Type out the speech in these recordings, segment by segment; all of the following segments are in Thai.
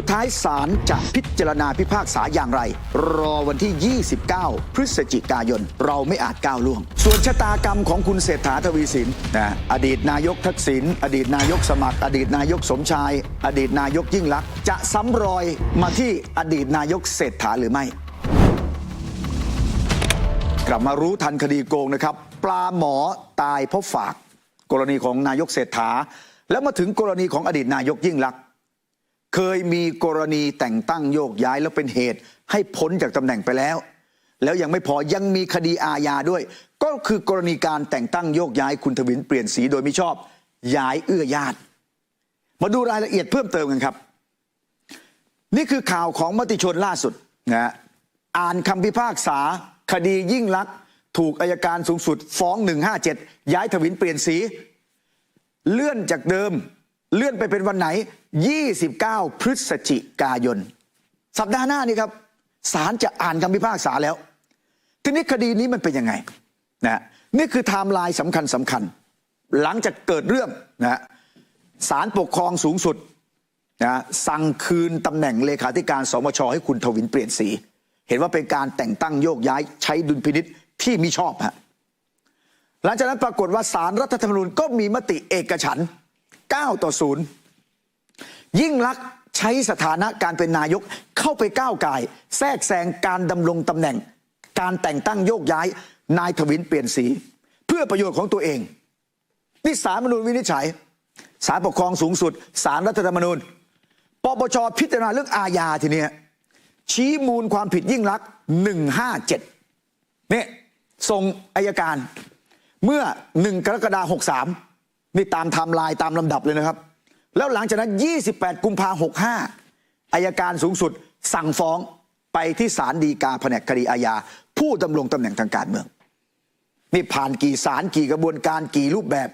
สุดท้ายศาลจะพิจารณาพิพากษาอย่างไร รอวันที่ 29 พฤศจิกายน เราไม่อาจก้าวล่วง ส่วนชะตากรรมของคุณเศรษฐาทวีสินนะอดีตนายกทักษิณอดีตนายกสมัคร อดีตนายกสมชาย อดีตนายกยิ่งลักษณ์จะซ้ำรอยมาที่อดีตนายกเศรษฐาหรือไม่ กลับมารู้ทันคดีโกงนะครับ ปลาหมอตายเพราะฝาก กรณีของนายกเศรษฐา แล้วมาถึงกรณีของอดีตนายกยิ่งลักษณ์ เคยมีกรณีแต่งตั้งโยกย้ายแล้วเป็นเหตุให้พ้นจากตำแหน่งไปแล้ว แล้วยังไม่พอยังมีคดีอาญาด้วย ก็คือกรณีการแต่งตั้งโยกย้ายคุณทวินเปลี่ยนสีโดยมิชอบ ย้ายเอื้อญาติ มาดูรายละเอียดเพิ่มเติมกันครับ นี่คือข่าวของมติชนล่าสุดนะฮะอ่านคำพิพากษา คดียิ่งลักษณ์ถูกอายการสูงสุดฟ้อง 157 ย้ายทวินเปลี่ยนสี เลื่อนจากเดิม เลื่อนไปเป็นวันไหน 29 พฤศจิกายน สัปดาห์หน้านี้ครับศาลจะอ่านคำพิพากษาแล้ว ทีนี้คดีนี้มันเป็นยังไงนะฮะนี่คือไทม์ไลน์สำคัญสำคัญ หลังจากเกิดเรื่องนะฮะศาลปกครองสูงสุดนะสั่งคืนตำแหน่งเลขาธิการสมชให้คุณทวินเปลี่ยนสี เห็นว่าเป็นการแต่งตั้งโยกย้ายใช้ดุลพินิษที่มิชอบฮะหลังจากนั้นปรากฏว่าสารรัฐธรรมนูญก็มีมติเอกฉันท 9 ต่อ 0 ยิ่งลักษณ์ใช้สถานะการเป็นนายกเข้าไปก้าวไก่แทรกแซงการดำรงตำแหน่ง การแต่งตั้งโยกย้ายนายทวินเปลี่ยนสี เพื่อประโยชน์ของตัวเอง นี่สารมนูญวินิจฉัยศาลปกครองสูงสุดสารรัฐธรรมนูญปปชพิจารณาเรื่องอาญาทีเนี้ยชี้มูลความผิดยิ่งลักษณ์157เนี่ยส่งอายการเมื่อ 1 กรกฎาคม63 นี่ตามไทม์ไลน์ตามลำดับเลยนะครับ แล้วหลังจากนั้น 28 กุมภาพันธ์65อายการสูงสุดสั่งฟ้องไปที่ศาลฎีกาแผนกคดีอาญาผู้ดำรงตำแหน่งทางการเมือง นี่ผ่านกี่ศาลกี่กระบวนการกี่รูปแบบ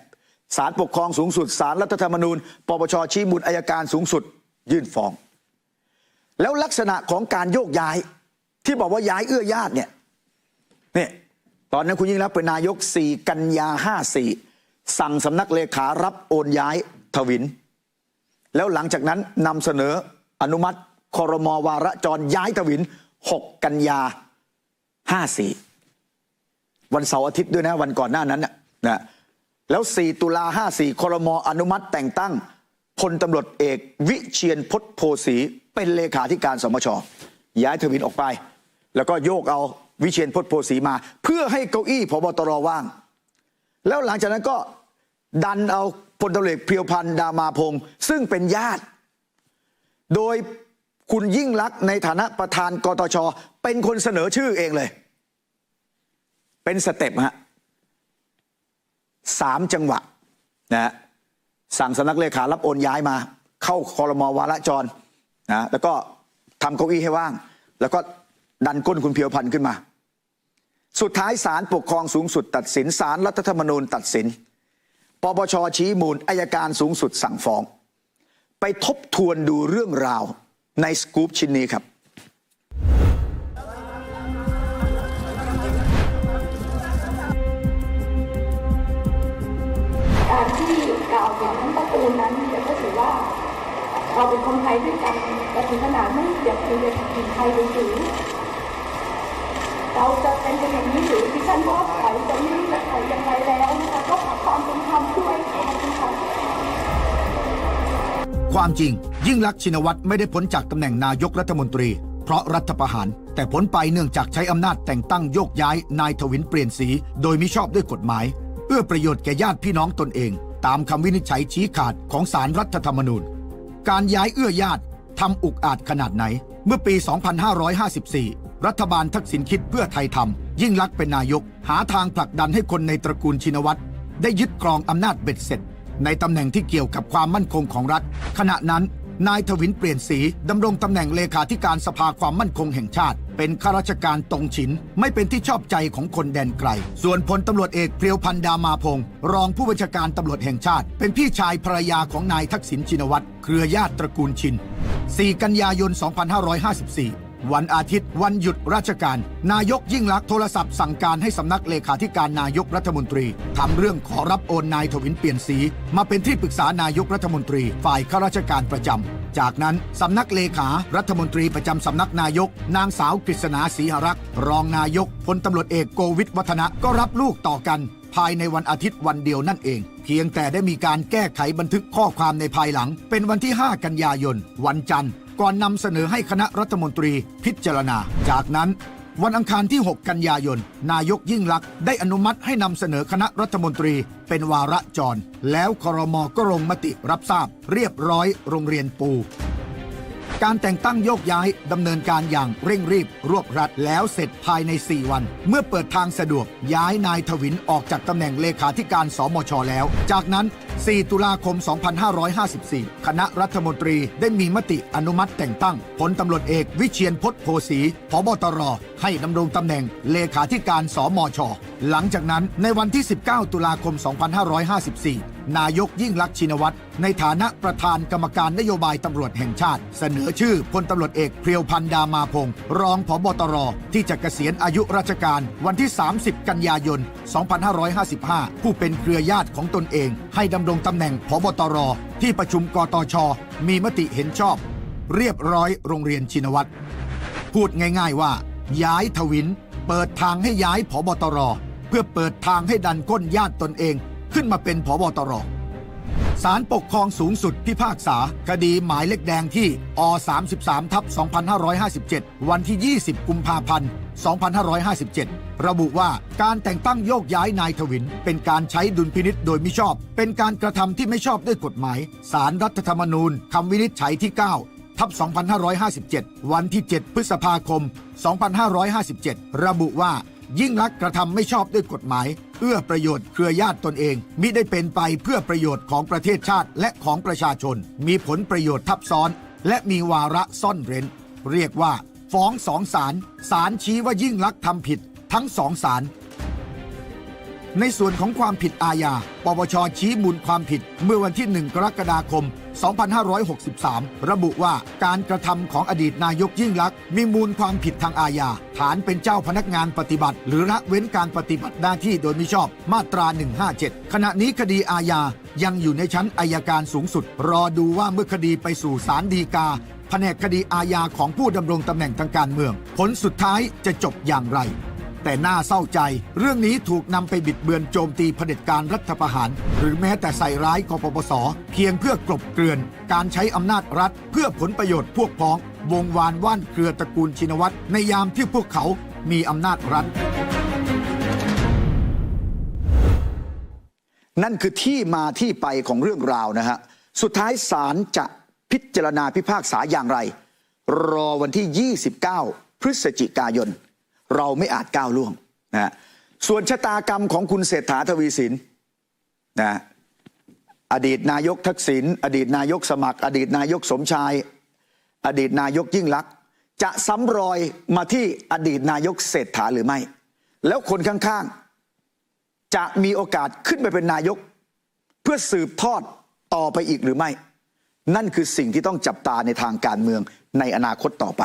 ศาลปกครองสูงสุดศาลรัฐธรรมนูญปปชชี้มูลอายการสูงสุด ยื่นฟ้อง แล้วลักษณะของการโยกย้าย ที่บอกว่าย้ายเอื้อญาติเนี่ยเนี่ยตอนนั้นคุณยิ่งรักเป็นนายก 4 กันยา 54 สั่งสำนักเลขารับโอนย้ายทวิน แล้วหลังจากนั้นนำเสนออนุมัติคอรมอวาระจรย้ายทวิน 6 กันยา 54 วันเสาร์อาทิตย์ด้วยนะ วันก่อนหน้านั้นนะนะแล้ว 4 ตุลา54คอรมออนุมัติแต่งตั้งพลตำรวจเอกวิเชียนพจน์โพสีเป็นเลขาธิการสมชย้ายทวินออกไป แล้วก็โยกเอาวิเชียนพจน์โพสีมา เพื่อให้เก้าอี้พบตรว่าง แล้วหลังจากนั้นก็ดันเอาพลตำรวจเอกเพียวพันธ์ดามาพงศ์ซึ่งเป็นญาติ โดยคุณยิ่งลักษณ์ในฐานะประธานกตช เป็นคนเสนอชื่อเองเลย เป็นสเต็ปฮะสามจังหวะนะฮะสั่งสำนักเลขารับโอนย้ายมา เข้าคอรมอวาระจรนะแล้วก็ทำเก้าอี้ให้ว่าง แล้วก็ดันก้นคุณเพียวพันธ์ขึ้นมา สุดท้ายศาลปกครองสูงสุดตัดสินศาลรัฐธรรมนูญตัดสิน ปปชชี้มูลอายการสูงสุดสั่งฟ้อง ไปทบทวนดูเรื่องราวในสกู๊ปชิ้นนี้ครับ การที่กล่าวถึงประตูนั้นเนี่ยก็ถือว่าเราเป็นคนไทยด้วยกันแต่ถึงขนาดไม่เสียดสีเลยถึงไทยเลยหรือเรา เป็นอย่างนี้หรือดิฉันว่าไทยจะไม่รู้จะไทยยังไงแล้วนะคะก็ขอความเป็นธรรมด้วยความเป็นธรรมความจริง ยิ่งลักษณ์ชินวัตรไม่ได้พ้นจากตำแหน่งนายกรัฐมนตรี เพราะรัฐประหาร แต่พ้นไปเนื่องจากใช้อำนาจแต่งตั้งโยกย้ายนายทวินเปลี่ยนสี โดยมิชอบด้วยกฎหมายเอื้อประโยชน์แก่ญาติพี่น้องตนเอง ตามคำวินิจฉัยชี้ขาดของศาลรัฐธรรมนูญ การย้ายเอื้อญาติทำอุกอาจขนาดไหน เมื่อปี 2554 รัฐบาลทักษิณคิดเพื่อไทยทำ ยิ่งลักษณ์เป็นนายกหาทางผลักดันให้คนในตระกูลชินวัตรได้ยึดครองอำนาจเบ็ดเสร็จ ในตำแหน่งที่เกี่ยวกับความมั่นคงของรัฐ ขณะนั้น นายทวินเปลี่ยนสีดำรงตำแหน่งเลขาธิการสภาความมั่นคงแห่งชาติ เป็นข้าราชการตรงฉิน ไม่เป็นที่ชอบใจของคนแดนไกล ส่วนพลตำรวจเอกเพียวพันดามาพงศ์รองผู้บัญชาการตำรวจแห่งชาติ เป็นพี่ชายภรรยาของนายทักษิณชินวัตรเครือญาติตระกูลชิน 4 กันยายน 2554 วันอาทิตย์ วันหยุดราชการ นายกยิ่งลักษณ์โทรศัพท์สั่งการให้สำนักเลขาธิการนายกรัฐมนตรีทำเรื่องขอรับโอนนายถวินเปลี่ยนสี มาเป็นที่ปรึกษานายกรัฐมนตรีฝ่ายข้าราชการประจำ จากนั้นสำนักเลขารัฐมนตรีประจำสำนักนายก นางสาวกฤษณาศรีหรักษ์รองนายกพลตำรวจเอกโกวิทวัฒนะก็รับลูกต่อกัน ภายในวันอาทิตย์วันเดียวนั่นเองเพียงแต่ได้มีการแก้ไขบันทึกข้อความในภายหลัง เป็นวันที่ 5 กันยายน วันจันทร์ ก่อนนำเสนอให้คณะรัฐมนตรีพิจารณา จากนั้น วันอังคารที่ 6 กันยายน นายกยิ่งลักษณ์ได้อนุมัติให้นำเสนอคณะรัฐมนตรีเป็นวาระจร แล้วครมก็ลงมติรับทราบ เรียบร้อยโรงเรียนปู การแต่งตั้งโยกย้ายดำเนินการอย่างเร่งรีบ รวบรัดแล้วเสร็จภายใน 4 วัน เมื่อเปิดทางสะดวกย้ายนายทวินออกจากตำแหน่งเลขาธิการสมชแล้ว จากนั้น4 ตุลาคม 2554 คณะรัฐมนตรีได้มีมติอนุมัติแต่งตั้งพลตำรวจเอกวิเชียนพจน์โพสีพบตร ให้ดำรงตำแหน่งเลขาธิการสมช หลังจากนั้นในวันที่ 19 ตุลาคม 2554 นายกยิ่งลักษณ์ชินวัตร ในฐานะประธานกรรมการนโยบายตำรวจแห่งชาติ เสนอชื่อพลตำรวจเอกเพียวพันดามาพงศ์รองผบตร ที่จะเกษียณอายุราชการวันที่ 30 กันยายน 2555 ผู้เป็นเครือญาติของตนเองให้ดำรงตำแหน่งผบตร ที่ประชุมกตช มีมติเห็นชอบ เรียบร้อยโรงเรียนชินวัตร พูดง่ายๆว่า ย้ายทวิน เปิดทางให้ย้ายผบตร เพื่อเปิดทางให้ดันก้นญาติตนเองขึ้นมาเป็นผบตรศาลปกครองสูงสุดพิพากษา คดีหมายเลขแดงที่อ 33ทับ2557 วันที่ 20 กุมภาพันธ์ 2557 ระบุว่าการแต่งตั้งโยกย้ายนายทวิน เป็นการใช้ดุลพินิษโดยมิชอบ เป็นการกระทำที่ไม่ชอบด้วยกฎหมาย สารรัฐธรรมนูญคำวินิจฉัยที่ 9 ทับ 2557 วันที่ 7 พฤษภาคม 2557 ระบุว่ายิ่งลักษณ์กระทำไม่ชอบด้วยกฎหมาย เอื้อประโยชน์เครือญาติตนเอง มิได้เป็นไปเพื่อประโยชน์ของประเทศชาติและของประชาชน มีผลประโยชน์ทับซ้อน และมีวาระซ่อนเร้น เรียกว่า ฟ้องสองศาลศาลชี้ว่ายิ่งลักษณ์ทำผิดทั้งสองศาลในส่วนของความผิดอาญา ปปชชี้มูลความผิดเมื่อวันที่ 1 กรกฎาคม 2563 ระบุว่าการกระทำของอดีตนายกยิ่งลักษณ์มีมูลความผิดทางอาญา ฐานเป็นเจ้าพนักงานปฏิบัติ หรือละเว้นการปฏิบัติหน้าที่โดยมิชอบมาตรา 157 ขณะนี้คดีอาญายังอยู่ในชั้นอายการสูงสุด รอดูว่าเมื่อคดีไปสู่ศาลฎีกา ผนกคดีอาญาของผู้ดำรงตำแหน่งทางการเมือง ผลสุดท้ายจะจบอย่างไร แต่น่าเศร้าใจ เรื่องนี้ถูกนำไปบิดเบือนโจมตีเผด็จการรัฐประหาร หรือแม้แต่ใส่ร้ายกปปส เพียงเพื่อกลบเกลื่อน การใช้อำนาจรัฐ เพื่อผลประโยชน์พวกพ้อง วงวานว่านเครือตระกูลชินวัตรในยามที่พวกเขามีอำนาจรัฐนั่นคือที่มาที่ไปของเรื่องราวนะฮะ สุดท้ายศาลจะ พิจารณาพิพากษาอย่างไร รอวันที่ 29 พฤศจิกายน เราไม่อาจก้าวล่วงนะฮะส่วนชะตากรรมของคุณเศรษฐาทวีสินนะอดีตนายกทักษิณอดีตนายกสมัคร อดีตนายกสมชาย อดีตนายกยิ่งลักษณ์จะซ้ำรอยมาที่อดีตนายกเศรษฐาหรือไม่ แล้วคนข้างๆ จะมีโอกาสขึ้นไปเป็นนายก เพื่อสืบทอดต่อไปอีกหรือไม่ นั่นคือสิ่งที่ต้องจับตาในทางการเมืองในอนาคตต่อไป